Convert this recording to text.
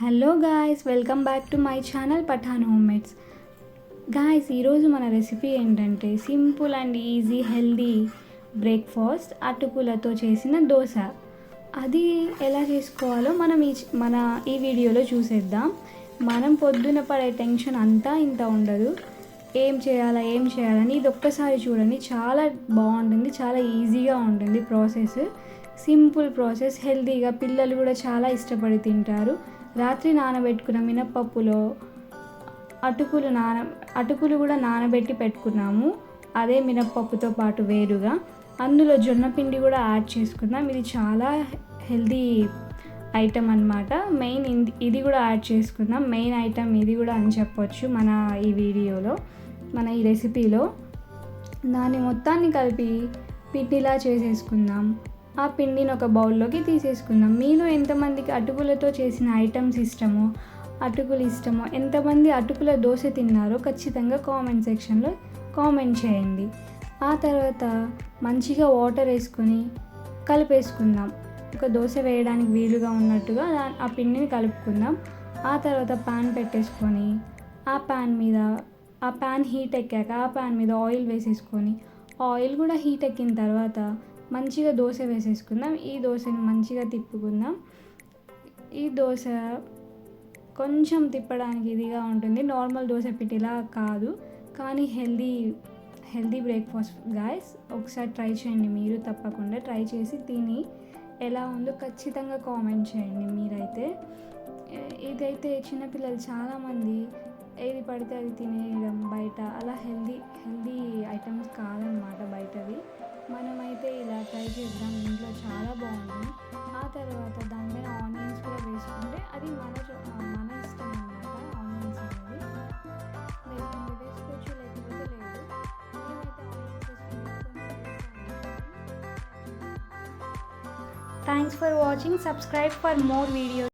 Hello guys welcome back to my channel Pathan homemades. Guys ఈరోజు మన recipe ఏంటంటే simple and easy healthy breakfast అటుకులతో చేసిన దోశ. అది ఎలా చేసుకోవాలో మనం ఈ మన ఈ వీడియోలో చూసేద్దాం. మనం పొద్దున పడే టెన్షన్ అంతా ఇంత ఉండదు. ఏం చేయాలా ఏం చేయాలని ఇది ఒక్కసారి చూడండి. చాలా బాగుంటుంది చాలా ఈజీగా ఉంటుంది ప్రాసెస్. సింపుల్ ప్రాసెస్ హెల్తీగా పిల్లలు కూడా చాలా ఇష్టపడి తింటారు. రాత్రి నానబెట్టుకున్న మినప్పప్పులో అటుకులు నాన అటుకులు కూడా నానబెట్టి పెట్టుకున్నాము. అదే మినప్పప్పుతో పాటు వేరుగా. అందులో జొన్న పిండి కూడా యాడ్ చేసుకుందాం. ఇది చాలా హెల్దీ ఐటమ్ అనమాట మెయిన్ ఇది కూడా యాడ్ చేసుకుందాం. మెయిన్ ఐటమ్ ఇది కూడా అని చెప్పొచ్చు మన ఈ వీడియోలో మన ఈ రెసిపీలో. దాన్ని మొత్తాన్ని కలిపి పిండిలా చేసేసుకుందాం. ఆ పిండిని ఒక బౌల్లోకి తీసేసుకుందాం. మీలో ఎంతమందికి అటుకులతో చేసిన ఐటమ్స్ ఇష్టమో అటుకులు ఇష్టమో ఎంతమంది అటుకుల దోశ తిన్నారో ఖచ్చితంగా కామెంట్ సెక్షన్లో కామెంట్ చేయండి. ఆ తర్వాత మంచిగా వాటర్ వేసుకొని కలిపేసుకుందాం. ఒక దోశ వేయడానికి వీలుగా ఉన్నట్టుగా ఆ పిండిని కలుపుకుందాం. ఆ తర్వాత ప్యాన్ పెట్టేసుకొని ఆ ప్యాన్ మీద ఆ ప్యాన్ హీట్ ఎక్కాక ఆ ప్యాన్ మీద ఆయిల్ వేసేసుకొని ఆయిల్ కూడా హీట్ ఎక్కిన తర్వాత మంచిగా దోశ వేసేసుకుందాం. ఈ దోశని మంచిగా తిప్పుకుందాం. ఈ దోశ కొంచెం తిప్పడానికి ఇదిగా ఉంటుంది. నార్మల్ దోశ పిటిలా కాదు. కానీ హెల్దీ హెల్దీ బ్రేక్ఫాస్ట్ గాయస్ ఒకసారి ట్రై చేయండి మీరు తప్పకుండా. ట్రై చేసి తిని ఎలా ఉందో ఖచ్చితంగా కామెంట్ చేయండి మీరైతే. ఇదైతే చిన్నపిల్లలు చాలామంది ఏది పడితే అది తినేయడం బయట అలా హెల్దీ హెల్దీ ఐటమ్స్ కాదనమాట బయటవి. అయితే ఇలా ట్రై చేద్దాం. ఇంట్లో చాలా బాగుంది. ఆ తర్వాత దానిపైన ఆనియన్స్ కూడా వేసుకుంటే అది మన మన ఇష్టం అనమాట ఆనియన్స్ అనేది. వేసుకుంటే వేసుకోవచ్చు లేకపోతే లేదు. Thanks for watching subscribe for more videos